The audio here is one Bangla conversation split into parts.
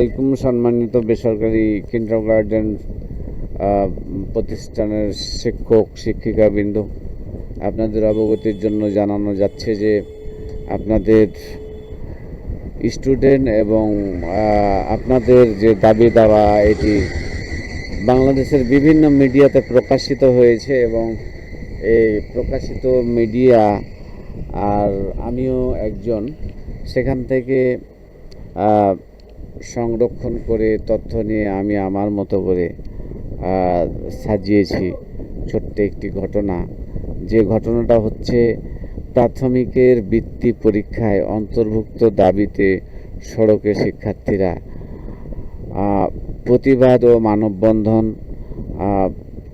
আলাইকুম সম্মানিত বেসরকারি কিন্ডার গার্ডেন প্রতিষ্ঠানের শিক্ষক, শিক্ষিকাবৃন্দ, আপনাদের অবগতির জন্য জানানো যাচ্ছে যে আপনাদের স্টুডেন্ট এবং আপনাদের যে দাবি দাওয়া, এটি বাংলাদেশের বিভিন্ন মিডিয়াতে প্রকাশিত হয়েছে এবং এই প্রকাশিত মিডিয়া আর আমিও একজন, সেখান থেকে সংরক্ষণ করে তথ্য নিয়ে আমি আমার মতো করে সাজিয়েছি। ছোট্ট একটি ঘটনা। যে ঘটনাটা হচ্ছে, প্রাথমিকের বৃত্তি পরীক্ষায় অন্তর্ভুক্ত দাবিতে সড়কে শিক্ষার্থীরা প্রতিবাদ ও মানববন্ধন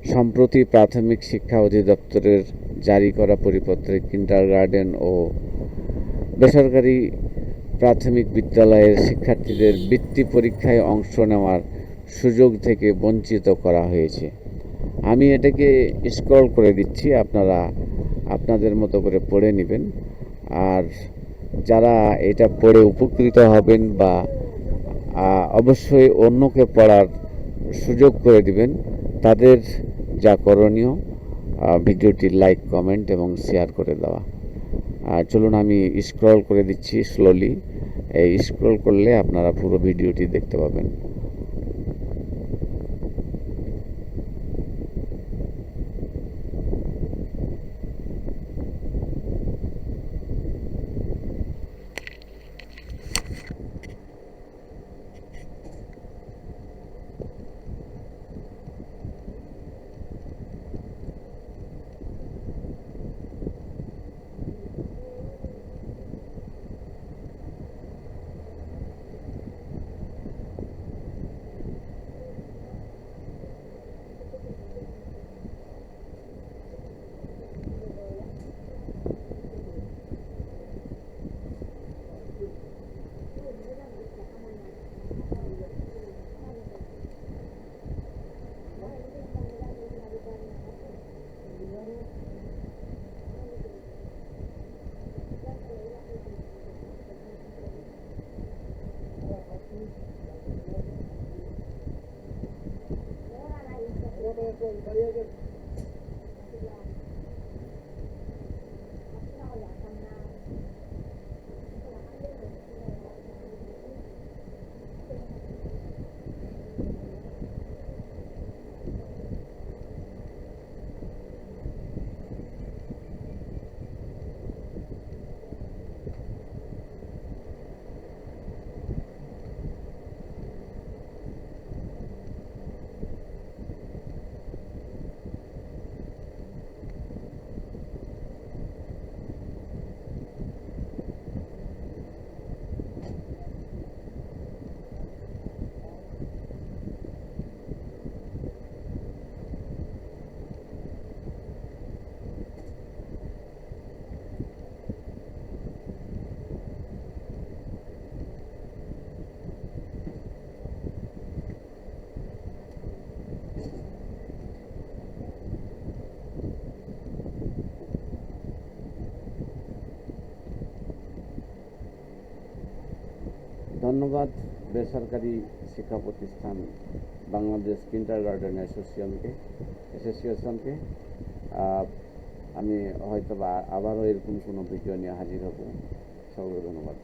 সম্প্রতি প্রাথমিক শিক্ষা অধিদপ্তরের জারি করা পরিপত্রে কিন্ডার গার্ডেন ও বেসরকারি প্রাথমিক বিদ্যালয়ের শিক্ষার্থীদের বৃত্তি পরীক্ষায় অংশ নেওয়ার সুযোগ থেকে বঞ্চিত করা হয়েছে। আমি এটাকে স্ক্রল করে দিচ্ছি, আপনারা আপনাদের মতো করে পড়ে নেবেন। আর যারা এটা পড়ে উপকৃত হবেন বা অবশ্যই অন্যকে পড়ার সুযোগ করে দিবেন, তাদের যা করণীয় ভিডিওটি লাইক কমেন্ট এবং শেয়ার করে দেওয়া। চলুন আমি স্ক্রল করে দিচ্ছি স্লোলি এই স্ক্রল করলে আপনারা পুরো ভিডিওটি দেখতে পাবেন। Gracias. ধন্যবাদ। বেসরকারি শিক্ষা প্রতিষ্ঠান বাংলাদেশ কিন্টার গার্ডেন অ্যাসোসিয়েশনকে অ্যাসোসিয়েশনকে আমি হয়তো বা আবারও এরকম কোনো ভিডিও নিয়ে হাজির হব। সকলকে ধন্যবাদ।